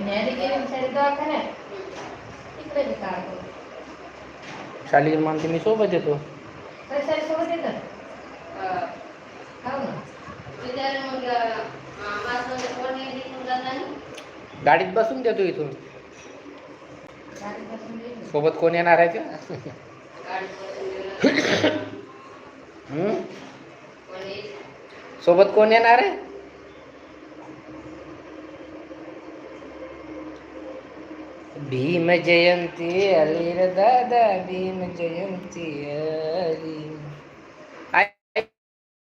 न्यायालय गेली सारे दवाखान्यात तिकडे बी काढतो शाली म्हणते मी सोबत येतो सोबत येतात हो ना मग माझं कोण? गाडीत बसून देतो इथून बसून. सोबत कोण येणार आहे ते बसून. हम्म? कोण? सोबत कोण येणार आहे भीम जयंती आली दादा भीम जयंती आली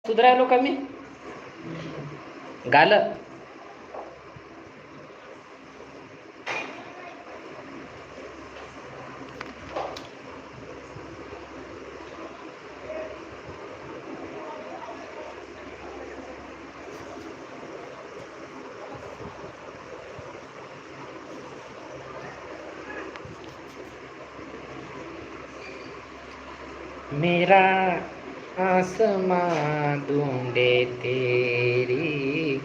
सुधरायलो का मी. गाल. आसमां ढूंढे तेरी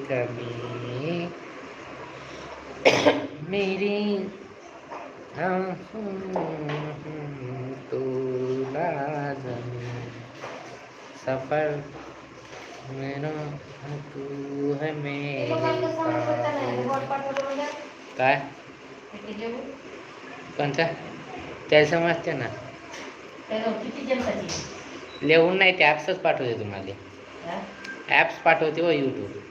कमी मेरी आंखों तू लाजमी सफर मेरा तू है ते मेरी लोकांना सांगू पडतं नाही. पास. बोट पाठवलं म्हणजे काय ते जेवू. कोणता त्याला समजते ना त्याला किती जन्माची लिहून नाही ते ॲप्सच पाठवते तुम्हाला. हा? ॲप्स पाठवते व यूट्यूब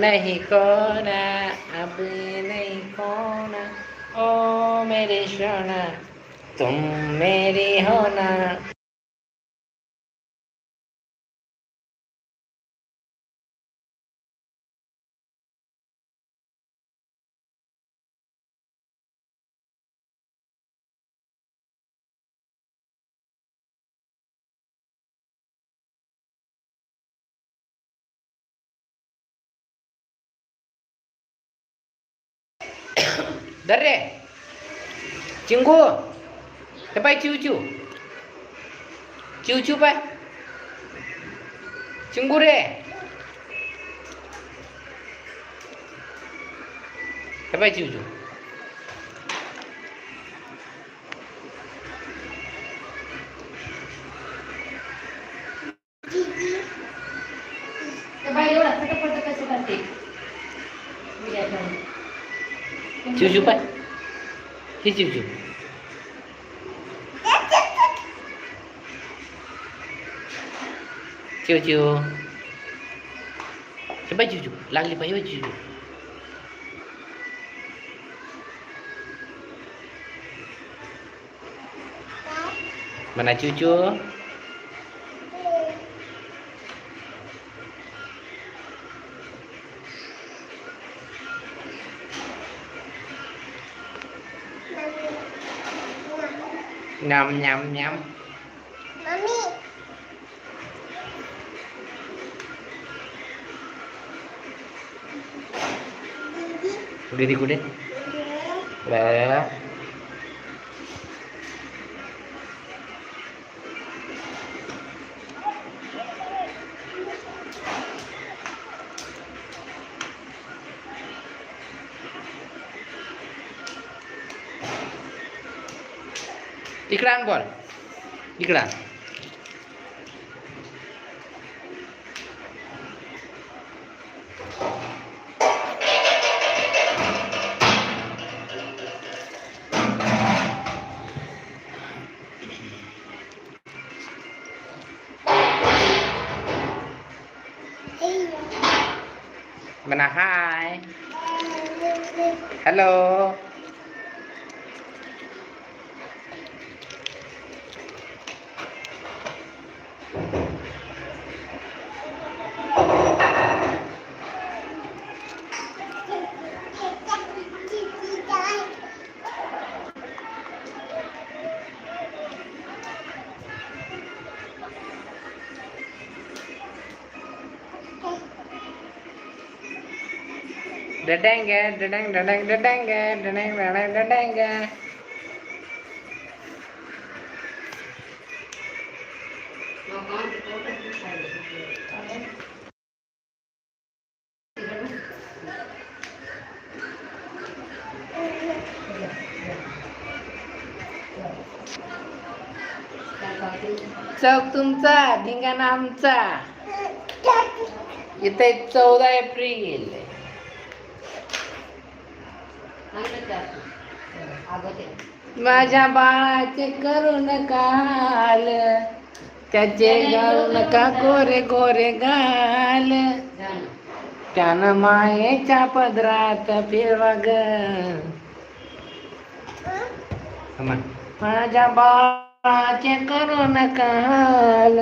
नहीं कोना अब नहीं कोना ओ मेरी सोना तुम मेरी होना દરે. ચીંગુ. એ ભાઈ ચીવ ચીવ ચીવ ચીવ ભાઈ? ચીંગુ રે. એ ભાઈ ચીવ ચીવ Cucu pak. Si cucu. Cucu. Coba cucu. Lagi pak yo cucu. Mana cucu? nhầm nhầm nhầm mami Đi đi cô đi. Bé. इकडं आण बॉल इकडं आण. dedeng dedeng dedeng dedeng dedeng dedeng dedeng चौक तुमचा आमचा चौदा एप्रिल माझ्या बाळाचे करू नका हाल त्याचे घालू नका गोरे गोरे ना. त्यानं मायेच्या पदरात फिरवा ग. माझ्या बाळाचे करू नका हाल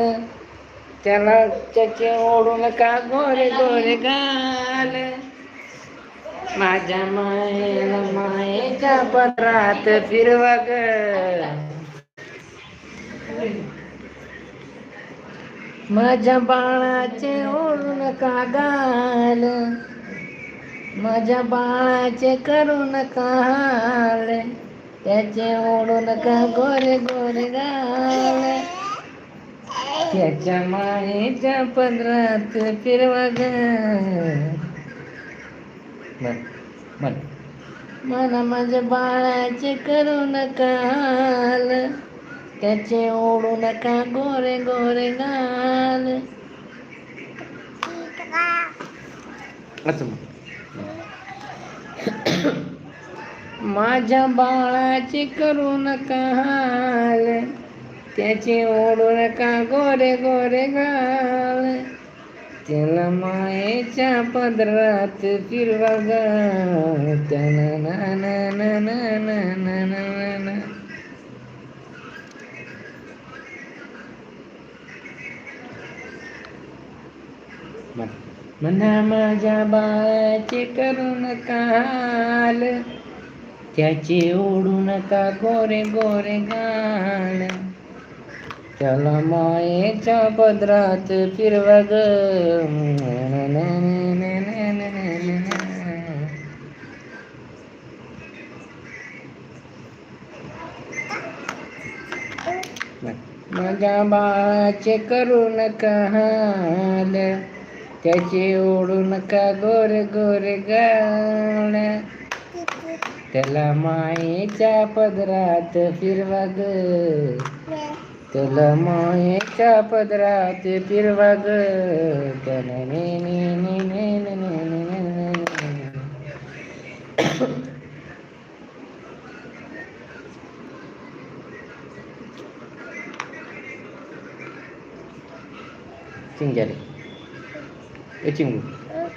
त्याला त्याचे ओढू नका गोरे गोरे गाल. माझ्या मायेला मायेच्या पदरात फिरवा ग माझ्या बाळाचे ओढू कागाल. माझ्या बाळाचे करून काल त्याचे ओढून का गोरे गोरे गाल. त्याच्या मायेच्या पदरात फिरवा ग म्हण. म्हण. मला माझ्या बाळाचे करू नका हाल. त्याचे ओढू नका गोरे गोरे गाल माझ्या बाळाचे करू नका हाल. त्याचे ओढू नका गोरे गोरे गाल त्याला मायेच्या पदरात फिरवा ग मना माझ्या बाळाचे करून काल त्याचे ओढू नका गोरे गोरे गाल. त्याला मायेच्या पदरात फिरवग. माझ्या बाळाचे करू नका हाल. त्याचे ओढू नका गोरे गोरे गाण त्याला मायेच्या पदरात फिरवा ग त्याला मोहेच्या पदरात पिरवा ग त्याला चिंगू.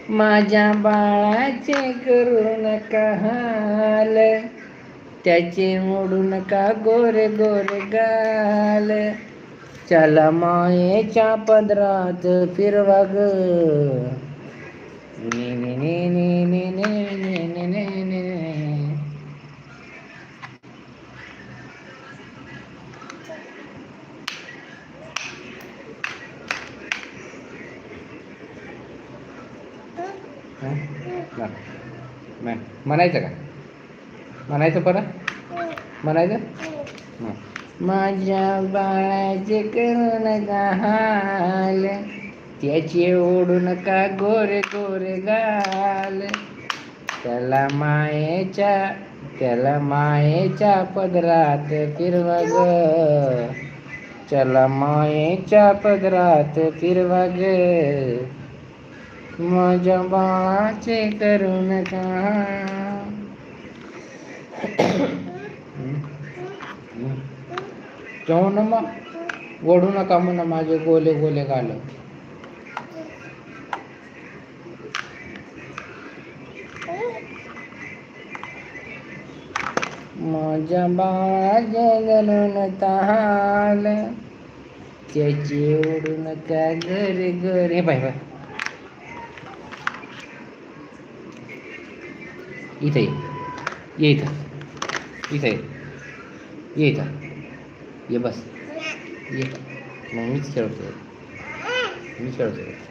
माझ्या बाळाचे करू नका हाल. त्याचे मोडून का गोर गोर गाल? चला मायेच्या पदरात फिरवा ग. म्हणायचं का? म्हणायचं परत? म्हणायचं? माझ्या बाळाचे करून गाल त्याचे ओढून का गोरे गोरे गाल. त्याला मायेच्या त्याला मायेच्या पदरात फिरवा ग त्याला मायेच्या पदरात फिरवा ग माझ्या बाळाचे करून नका जाऊ ना मग ओढू नका म्हणा माझे गोले गोले घाल माझ्या बाळाचे घालून ताल त्याची ओढून त्या घरी घरी. बाय बाय इथे ये. ये इथं. ये साइड ये था ये बस ये मिक्स करो मिक्स करो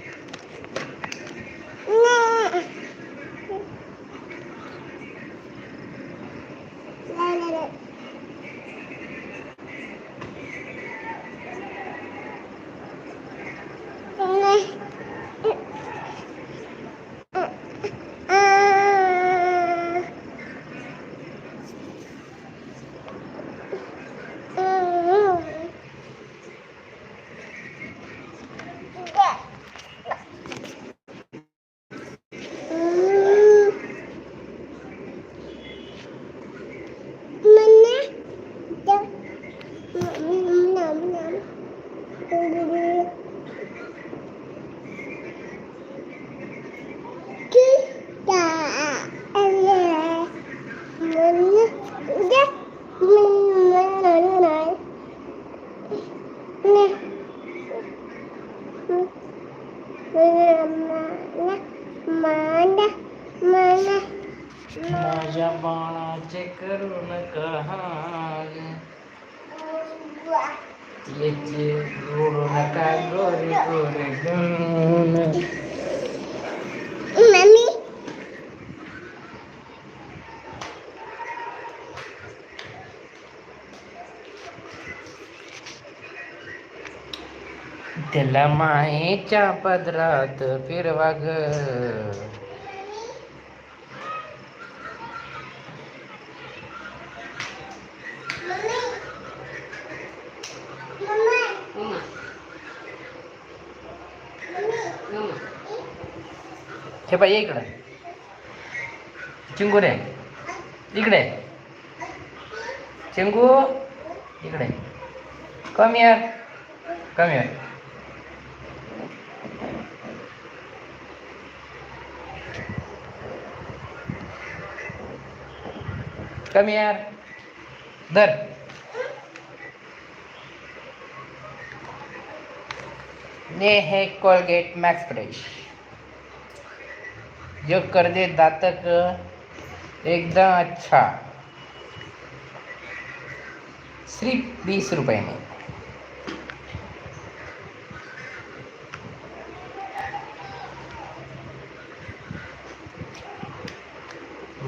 माझ्या बाणाचे करून कहाग येते गोरे गोरे घेऊन त्याला मायेच्या पदरात फिरवा ग. मम्मा हे इकडं. चिंगू रे. इकडे. चिंगू. इकडे. कमी यार कमी यार कमी यार. धर. ने हे कोलगेट मॅक्स फ्रेश. जो कर दे दातक एकदम अच्छा. सिर्फ बीस रुपये में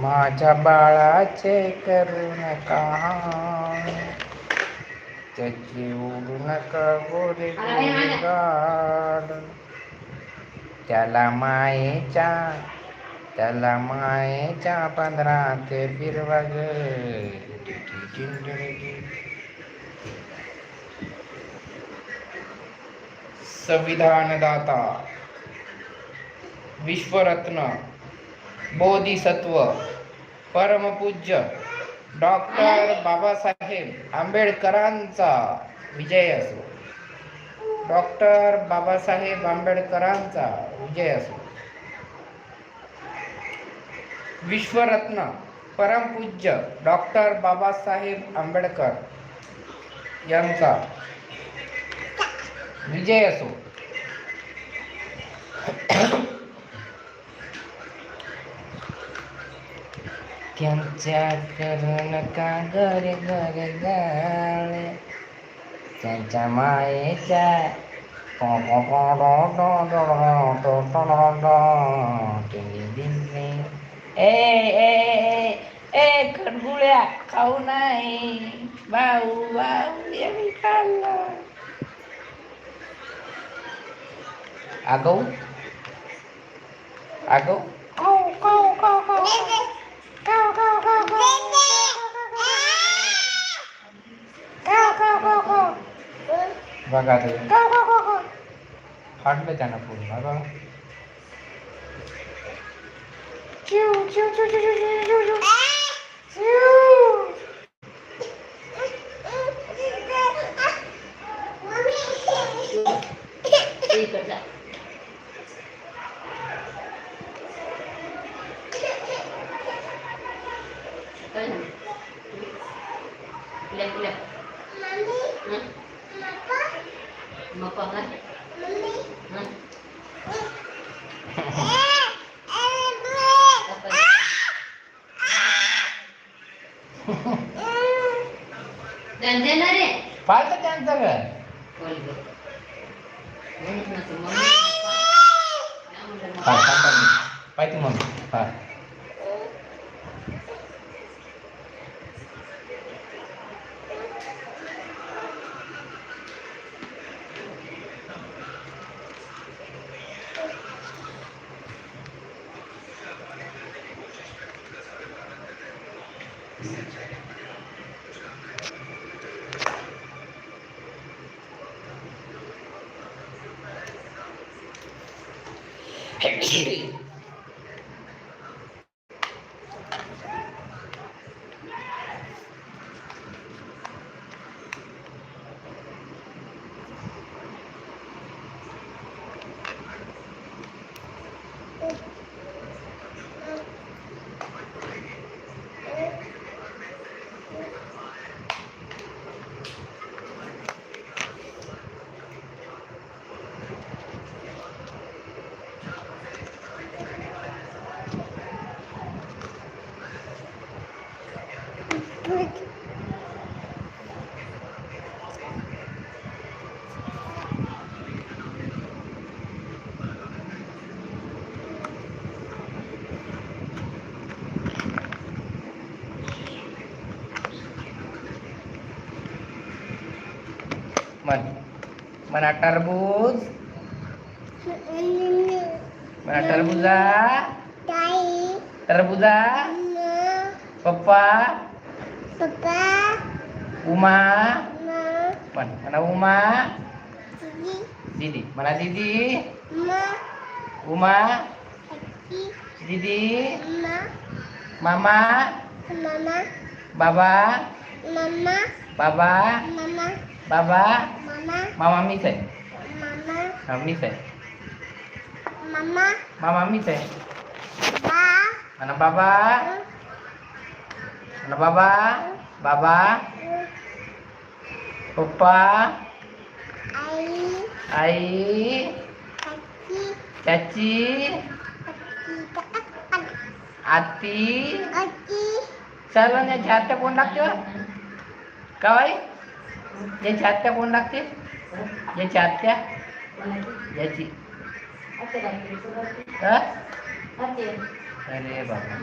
माझ्या बाळाचे करू नका. त्याची उडू नका गोरे गाल. त्याला मायेच्या त्याला मायेच्या पंधरात फिरवा संविधानदाता विश्वरत्न बोधिसत्व परमपूज्य डॉक्टर बाबासाहेब आंबेडकरांचा विजय असो. डॉक्टर बाबासाहेब आंबेडकरांचा विजय असो. विश्वरत्न परमपूज्य डॉक्टर बाबासाहेब आंबेडकर यांचा विजय असो. त्यांच्या करू नका गरे गरे गाळे त्यांच्या मायेच्या ए ए ए ए खरगुळ्या खाऊ नाही भाऊ भाऊ यांनी खाल्लं आगो आगो खाऊ खाऊ खाऊ खाऊ লাগাতে ফাটবে কেন ফুল বাবা? চিউ চিউ চিউ চিউ চিউ চিউ। फाटलं त्यांचं घर. बोल गं. म्हणून नको, Mana? Mana tarbuz? Mana tarbuza? Tarbuza? Papa? Papa? Uma? Mana? Mana Uma? Didi. Didi. Mana Didi? Uma. Uma? Didi. Uma. Mama. Mama. Baba. Mama. Baba. Mama. बाबा मामा मीच आहे हा मीच आहे मामा मीच आहे म्हणा बाबा म्हणा बाबा बाबा पप्पा आई चाची आती सर्व याची आत्या कोण लागते? का बाई याची आत्या कोण लागते याची आत्या याची हा? अरे बाबा।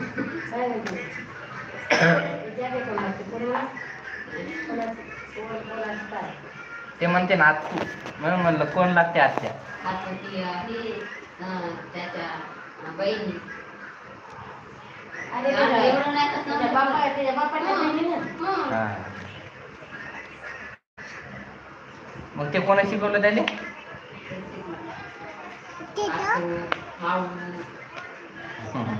ते म्हणते ना आत्तू म्हणून म्हणलं कोण लागते आत्या? आता ती आहे अं, त्याच्या अं, बहिणी एवढं नाही का समजलं? हं. हा.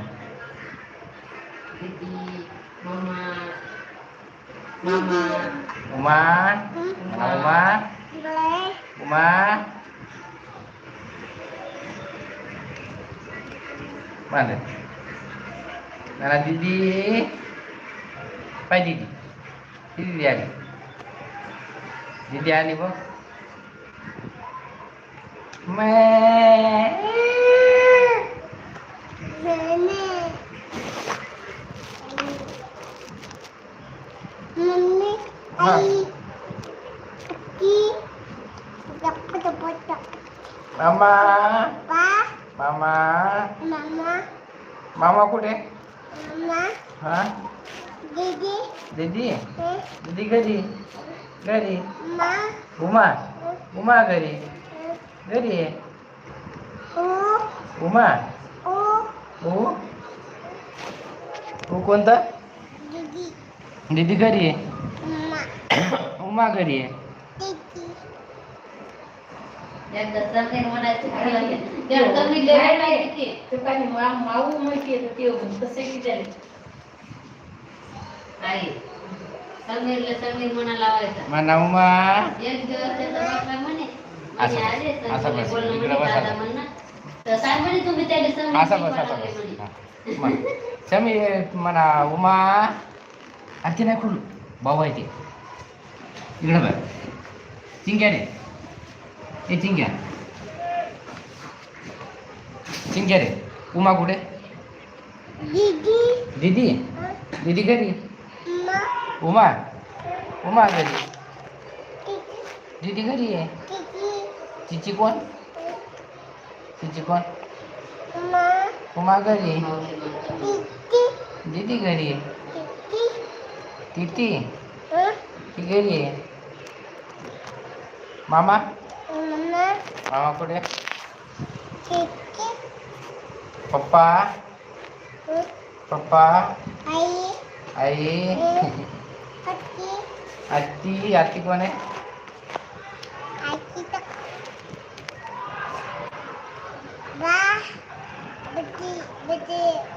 मग ते कोणा शिकवलं त्याले Me. Mama. Mama. Mama. Mama. Mama aku deh. Mama. Hah? Didi. Didi. Eh. Didi gadi. Gadi. Mama. Uma. Eh. Uma gadi. हा दीदी दीदी घरी घरी उमा उमा घरी घरी आहे उमा ऊ ऊ कोणता दीदी घरी आहे उमा घरी आहे एकदा समीर म्हणायचं की, त्या समीर लय माहिती की. माऊ माहिती ते तसे की त्याने आई समीरला समीर म्हणा लावायचा म्हणा उमा एक दिवस त्याचा बाप काय म्हणे असं बस, असं बस, इकडं बस, असं. असं बस असं बस. हा. म्हण. समी म्हणा उमा आणखी नाही खोलू भाऊ आहे ते. इकडं बघ. चिंग्या रे. ए चिंग्या. चिंग्या रे. उमा कुठे? दीदी. दीदी? घरी? उमा. उमा? घरी. दीदी घरी आहे. चिची कोण? चिची कोण? उमा घरी. दीदी घरी? तिती. ती घरी आहे. मामा? मामा. कुठे? पप्पा? पप्पा? आई. आत्ती? आत्ती कोण आहे? வந்துச்சு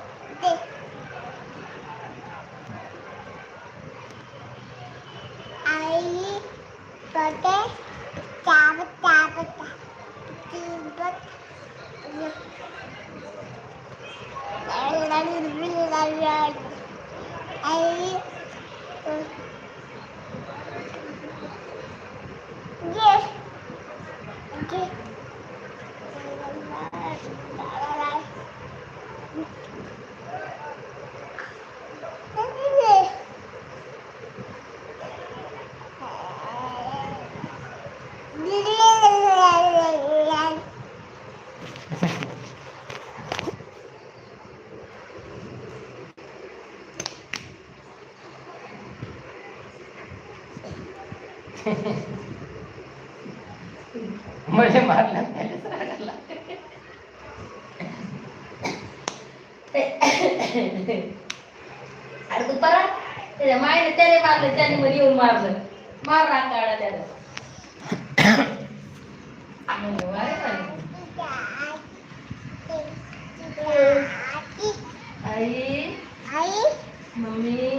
mummy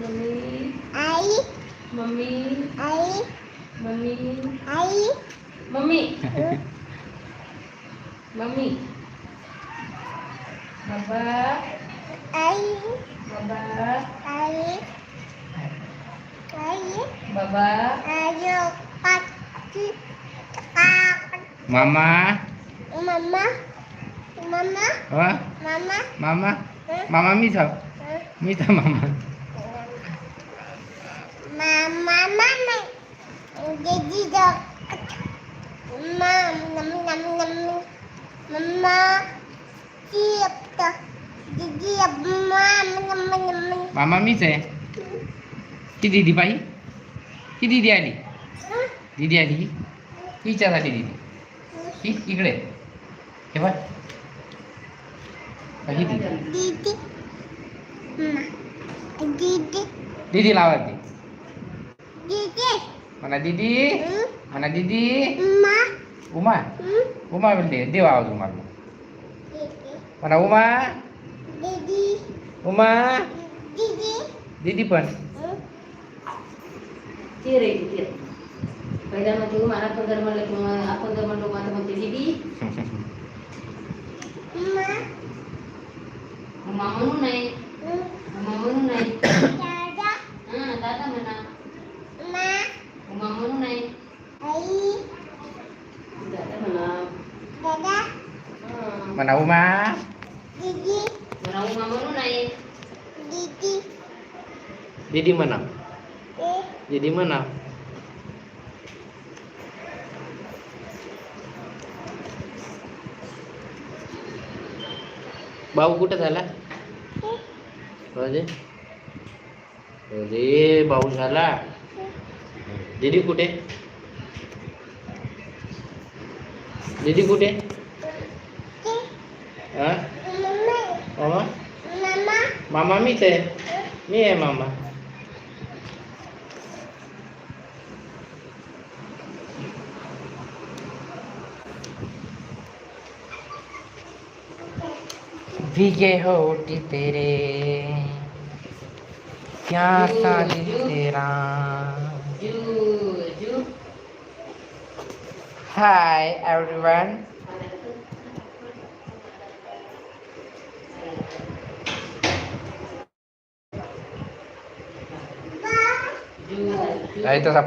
mummy mummy mummy mummy mummy बाबा बाबा बाबा मामा Mama, mama, हा mama, मामा मामा मी थांब मी थांब मामा mama, mama. Jadi dok. Mam, nam, nam, nam. Mama, siap dok. Jadi ya, mam, nam, nam, मामा मीच आहे ती दीदी बाई ही दीदी आली दीदी आली ही हिच्यासाठी दीदी ही इकडे हे बघ ही दीदी Hmm. Didi. Didi lawan Didi. Didi. Mana Didi? Hmm? Mana Didi? Uma. Uma. Hmm? Uma beli Didi lawan Uma. Didi. Mana Uma? Didi. Uma. Didi. Didi pun. Tiri tiri. Beda macam aku dah malu, aku Didi. Uma. Uma mana? म्हणते म्हणून नाही हा दादा म्हणा Ma. म्हणून नाही दादा म्हणा म्हणा उमा Didi. म्हणा उमा म्हणून नाही Didi. दीदी म्हणा Eh. दीदी म्हणा भाऊ कुठं झाला अरे अरे भाऊ झाला. दीदी कुठे? दीदी कुठे. मामा मीच आहे. मी आहे मामा. भीगे होठ तेरे क्या साजिश तेरा जू जू हाय एवरीवन जू जू आहे तसा